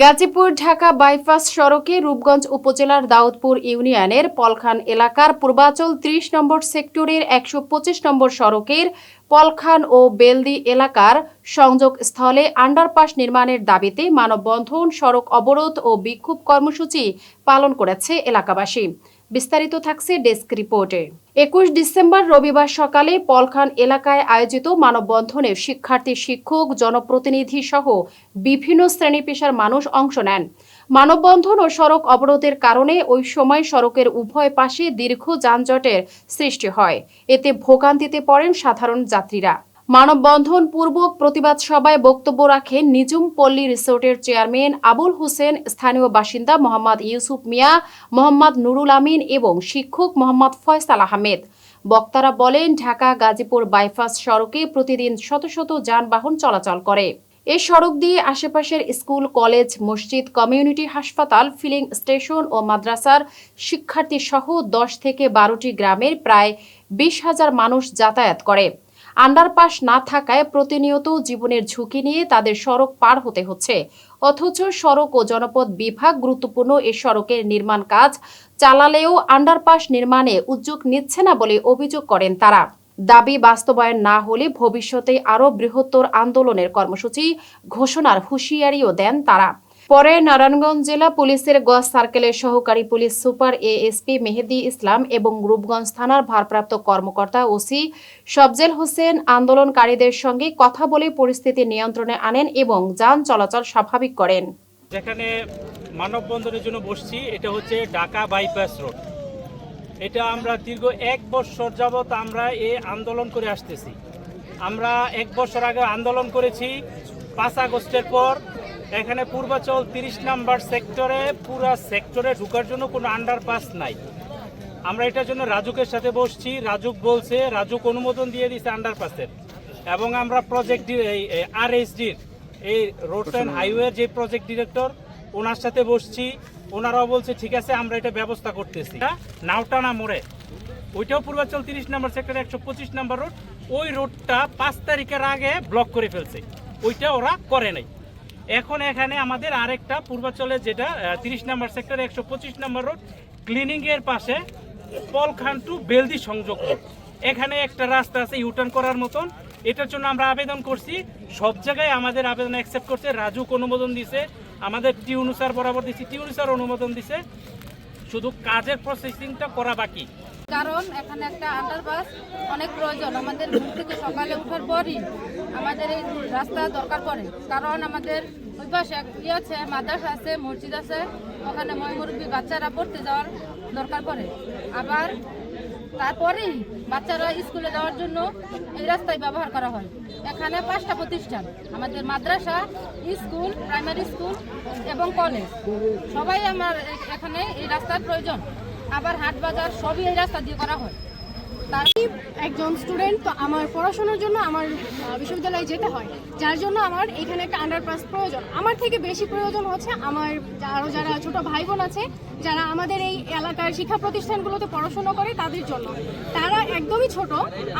Gazipur Dhaka bypass সড়কে রূপগঞ্জ উপজেলার দাউদপুর ইউনিয়নের পলখান এলাকার পূর্বাচল ত্রিশ নম্বর সেক্টরের একশো পঁচিশ নম্বর সড়কের পলখান ও বেলদি এলাকার সংযোগ স্থলে আন্ডারপাস নির্মাণের দাবিতে মানববন্ধন, সড়ক অবরোধ ও বিক্ষোভ কর্মসূচি পালন করেছে এলাকাবাসী। বিস্তারিত থাকছে ডেস্ক রিপোর্টে। একুশ ডিসেম্বর রবিবার সকালে পলখান এলাকায় আয়োজিত মানববন্ধনে শিক্ষার্থী, শিক্ষক, জনপ্রতিনিধি সহ বিভিন্ন শ্রেণি পেশার মানুষ অংশ নেন। মানববন্ধন ও সড়ক অবরোধের কারণে ওই সময় সড়কের উভয় পাশে দীর্ঘ যানজটের সৃষ্টি হয়। এতে ভোগান্তিতে পড়েন সাধারণ যাত্রীরা। মানববন্ধন পূর্বক প্রতিবাদ সভায় বক্তব্য রাখেন নিজুম পল্লী রিসোর্টের চেয়ারম্যান আবুল হোসেন, স্থানীয় বাসিন্দা মোহাম্মদ ইউসুফ মিয়া, মোহাম্মদ নুরুল আমিন এবং শিক্ষক মোহাম্মদ ফয়সাল আহমেদ। বক্তারা বলেন, ঢাকা গাজীপুর বাইপাস সড়কে প্রতিদিন শত শত যানবাহন চলাচল করে। এই সড়ক দিয়ে আশেপাশের স্কুল, কলেজ, মসজিদ, কমিউনিটি হাসপাতাল, ফিলিং স্টেশন ও মাদ্রাসার শিক্ষার্থী সহ দশ থেকে বারোটি গ্রামের প্রায় বিশ হাজার মানুষ যাতায়াত করে। আন্ডারপাস না থাকায় প্রতিনিয়ত জীবনের ঝুঁকি নিয়ে তাদের সড়ক পার হতে হচ্ছে। অথচ সড়ক ও জনপদ বিভাগ গুরুত্বপূর্ণ এ সড়কের নির্মাণ কাজ চালালেও আন্ডারপাস নির্মাণে উদ্যোগ নিচ্ছে না বলে অভিযোগ করেন তারা। দাবি বাস্তবায়ন না হলে ভবিষ্যতে আরও বৃহত্তর আন্দোলনের কর্মসূচি ঘোষণার হুঁশিয়ারিও দেন তারা। পরে নারায়ণগঞ্জ জেলা পুলিশের গজ সার্কেলের সহকারী police super ASP Mehedi Islam এবং রূপগঞ্জ থানার ভারপ্রাপ্ত কর্মকর্তা ওসি সবজেল হোসেন আন্দোলনকারীদের সঙ্গে কথা বলে পরিস্থিতি নিয়ন্ত্রণে আনেন এবং যান চলাচল স্বাভাবিক করেন। যেখানে মানববন্ধনের জন্য বসছি, এটা হচ্ছে ঢাকা বাইপাস রোড। এটা আমরা দীর্ঘ এক বছর যাবৎ আমরা এ আন্দোলন করে আসতেছি। আমরা এক বছর আগে আন্দোলন করেছি, পাঁচ আগস্টের পর এখানে পূর্বাচল তিরিশ নাম্বার সেক্টরে, পুরা সেক্টরে ঢুকার জন্য কোনো আন্ডারপাস নাই। আমরা এটার জন্য রাজুকের সাথে বসছি। রাজুক বলছে, রাজুক অনুমোদন দিয়ে দিছে আন্ডারপাসের এবং আমরা প্রজেক্ট আর ডির এই রোড অ্যান্ড হাইওয়ের যে প্রজেক্ট ডিরেক্টর ওনার সাথে বসছি। ওনারাও বলছে, ঠিক আছে, আমরা এটা ব্যবস্থা করতেছি। নাওটানা মোড়ে। ওইটাও পূর্বাচল তিরিশ নম্বর সেক্টরে, একশো পঁচিশ নম্বর রোড ওই রোডটা পাঁচ তারিখের আগে ব্লক করে ফেলছে। ওইটা ওরা করে নাই। এখন এখানে আমাদের আরেকটা পূর্বাচলে যেটা তিরিশ নম্বর সেক্টর, একশো পঁচিশ নম্বর রোড ক্লিনিং এর পাশে পলখান টু বেলদি সংযোগ রোড এখানে একটা রাস্তা আছে ইউটার্ন করার মতন। এটার জন্য আমরা আবেদন করছি। সব জায়গায় আমাদের আবেদন অ্যাকসেপ্ট করছে। রাজুক অনুমোদন দিছে। আমাদের টিউনুসার বরাবর দিচ্ছি টিউনুসার অনুমোদন দিছে। শুধু কাজের প্রসেসিংটা করা বাকি। কারণ এখানে একটা আন্ডারপাস অনেক প্রয়োজন। আমাদের ঘুম থেকে সকালে ওঠার পরই আমাদের এই রাস্তা দরকার পড়ে। কারণ আমাদের ওই পাশে ইয়ে আছে, মাদ্রাসা আছে, মসজিদ আছে। ওখানে ময়মুরব্বী বাচ্চারা পড়তে যাওয়ার দরকার পড়ে। আবার তারপরেই বাচ্চারা স্কুলে যাওয়ার জন্য এই রাস্তায় ব্যবহার করা হয়। এখানে পাঁচটা প্রতিষ্ঠান, আমাদের মাদ্রাসা, স্কুল, প্রাইমারি স্কুল এবং কলেজ। সবাই আমার এখানে এই রাস্তার প্রয়োজন। আবার হাট বাজার সবই এই রাস্তা দিয়ে করা হয়। তার একজন স্টুডেন্ট তো আমার পড়াশোনার জন্য আমার বিশ্ববিদ্যালয়ে যেতে হয়। যার জন্য আমার এখানে একটা আন্ডারপাস প্রয়োজন। আমার থেকে বেশি প্রয়োজন হচ্ছে আমার আরও যারা ছোট ভাই বোন আছে যারা আমাদের এই এলাকার শিক্ষা প্রতিষ্ঠানগুলোতে পড়াশোনা করে তাদের জন্য। তারা একদমই ছোট,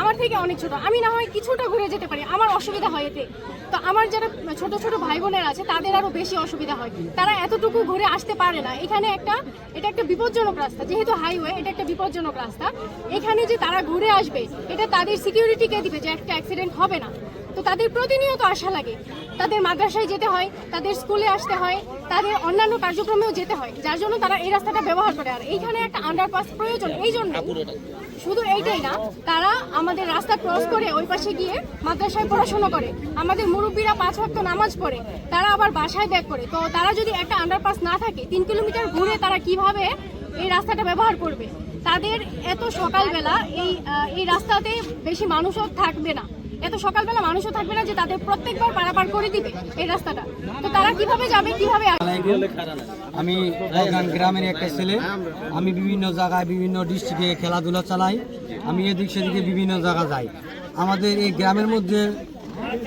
আমার থেকে অনেক ছোট। আমি না হয় কিছুটা ঘুরে যেতে পারি, আমার অসুবিধা হয় এতে। তো আমার যারা ছোট ছোট ভাই বোনের আছে, তাদের আরও বেশি অসুবিধা হয়। তারা এতটুকু ঘুরে আসতে পারে না। এখানে একটা, এটা একটা বিপজ্জনক রাস্তা, যেহেতু হাইওয়ে, এটা একটা বিপজ্জনক রাস্তা। এখানে যে তারা ঘুরে আসবে, এটা তাদের সিকিউরিটিকে দিবে যে একটা অ্যাক্সিডেন্ট হবে না। তো তাদের প্রতিনিয়ত আশা লাগে। তাদের মাদ্রাসায় যেতে হয়, তাদের স্কুলে আসতে হয়, তাদের অন্যান্য কার্যক্রমেও যেতে হয়, যার জন্য তারা এই রাস্তাটা ব্যবহার করে। আর এইখানে একটা আন্ডারপাস প্রয়োজন, এই জন্য শুধু এইটাই না, তারা আমাদের রাস্তা ক্রস করে ওই পাশে গিয়ে মাদ্রাসায় পড়াশোনা করে। আমাদের মুরব্বীরা পাঁচ ওয়াক্ত নামাজ পড়ে, তারা আবার বাসায় ব্যাক করে। তো তারা যদি একটা আন্ডারপাস না থাকে, তিন কিলোমিটার ঘুরে তারা কীভাবে এই রাস্তাটা ব্যবহার করবে? তাদের এত সকালবেলা এই এই রাস্তাতে বেশি মানুষও থাকবে না। এত সকালবেলা মানুষও থাকবে না যে তাদের প্রত্যেকবার পারাপার করে দিবে এই রাস্তাটা। তো তারা কীভাবে যাবে, কীভাবে আমি গ্রামের একটা ছেলে। আমি বিভিন্ন জায়গায়, বিভিন্ন ডিস্ট্রিক্টে খেলাধুলা চালাই। আমি এদিক সেদিকে বিভিন্ন জায়গা যাই। আমাদের এই গ্রামের মধ্যে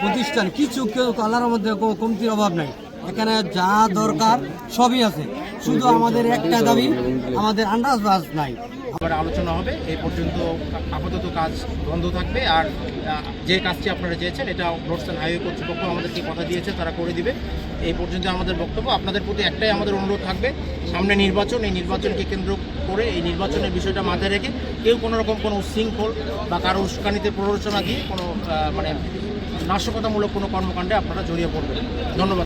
প্রতিষ্ঠান, কিছু কেউ কালার মধ্যে কমতির অভাব নাই। এখানে যা দরকার সবই আছে। শুধু আমাদের একটা দাবি, আমাদের আন্ডারপাস নাই। আবার আলোচনা হবে। এই পর্যন্ত আপাতত কাজ বন্ধ থাকবে। আর যে কাজটি আপনারা চেয়েছেন, এটা রোডস হাইওয়ে কর্তৃপক্ষ আমাদেরকে কথা দিয়েছে, তারা করে দিবে। এই পর্যন্ত আমাদের বক্তব্য। আপনাদের প্রতি একটাই আমাদের অনুরোধ থাকবে, সামনে নির্বাচন, এই নির্বাচনকে কেন্দ্র করে এই নির্বাচনের বিষয়টা মাথায় রেখে কেউ কোনো রকম কোনো উশৃঙ্খল বা কারও উস্কানিতে প্ররোচনা দিয়ে কোনো মানে নাশকতামূলক কোনো কর্মকাণ্ডে আপনারা জড়িয়ে পড়বেন। ধন্যবাদ।